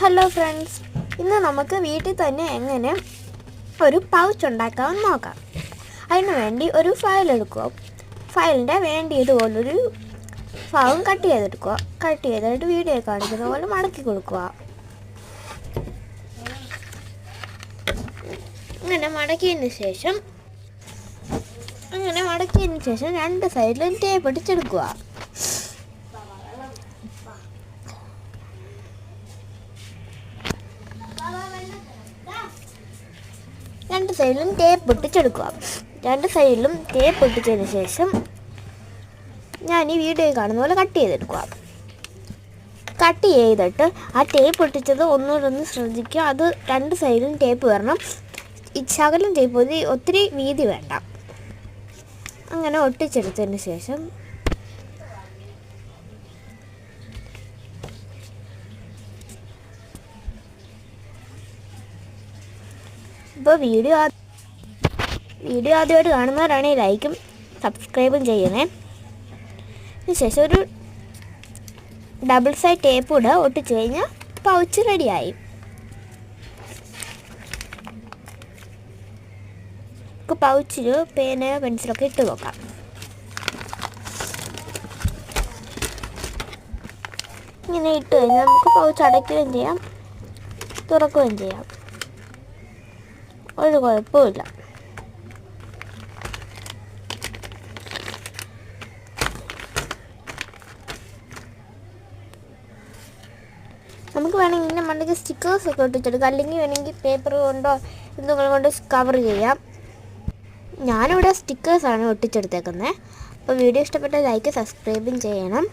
Hello friends ഇന്ന് നമുക്ക് വീട്ടിൽ തന്നെ എങ്ങനെ ഒരു പൗച്ച് ഉണ്ടാക്കാമെന്ന് നോക്കാം. അതിന് വേണ്ടി ഒരു ഫയൽ എടുക്കുക. ഫയലിന്റെ വേണ്ടിയതുപോലൊരു ഭാഗം കട്ട് ചെയ്തെടുക്കുക. കട്ട് ചെയ്തിട്ട് വീഡിയോ കാണിക്കുന്ന പോലെ മടക്കി കൊടുക്കുക. അങ്ങനെ മടക്കിയതിന് ശേഷം അങ്ങനെ മടക്കിയതിന് ശേഷം രണ്ട് സൈഡിലും ടേപ്പ് അടിച്ചെടുക്കുക. രണ്ട് സൈഡിലും ടേപ്പ് ഒട്ടിച്ചെടുക്കുക രണ്ട് സൈഡിലും ടേപ്പ് ഒട്ടിച്ചതിന് ശേഷം ഞാൻ ഈ വീഡിയോ കാണുന്ന പോലെ കട്ട് ചെയ്തെടുക്കുക. കട്ട് ചെയ്തിട്ട് ആ ടേപ്പ് ഒട്ടിച്ചത് ഒന്നുകൂടെ ഒന്ന് ശ്രദ്ധിക്കുക. അത് രണ്ട് സൈഡിലും ടേപ്പ് വരണം. ശകലം ടേപ്പ് ഒത്തിരി വീതി വേണ്ട. അങ്ങനെ ഒട്ടിച്ചെടുത്തതിന് ശേഷം ഇപ്പോൾ വീഡിയോ വീഡിയോ ആദ്യമായിട്ട് കാണുന്നവരാണെങ്കിൽ ലൈക്കും സബ്സ്ക്രൈബും ചെയ്യണേ. അതിനുശേഷം ഒരു ഡബിൾ സൈഡ് ടേപ്പ് ഇടുക ഒട്ടിച്ച് കഴിഞ്ഞാൽ പൗച്ച് റെഡിയായി നമുക്ക് പൗച്ചിൽ പേന പെൻസിലൊക്കെ ഇട്ട് നോക്കാം ഇങ്ങനെ ഇട്ട് കഴിഞ്ഞാൽ നമുക്ക് പൗച്ച് അടയ്ക്കുകയും ചെയ്യാം തുറക്കുകയും ചെയ്യാം. ഒരു കുഴപ്പമില്ല. നമുക്ക് വേണമെങ്കിൽ ഇതിന്റെ മണ്ടയ്ക്ക് സ്റ്റിക്കേഴ്സ് ഒക്കെ ഒട്ടിച്ചെടുക്കാം അല്ലെങ്കിൽ വേണമെങ്കിൽ പേപ്പർ കൊണ്ടോ എന്തെങ്കിലും കൊണ്ട് കവർ ചെയ്യാം. ഞാനിവിടെ സ്റ്റിക്കേഴ്സാണ് ഒട്ടിച്ചെടുത്തേക്കുന്നത് അപ്പോൾ വീഡിയോ ഇഷ്ടപ്പെട്ട ലൈക്ക് സബ്സ്ക്രൈബും ചെയ്യണം.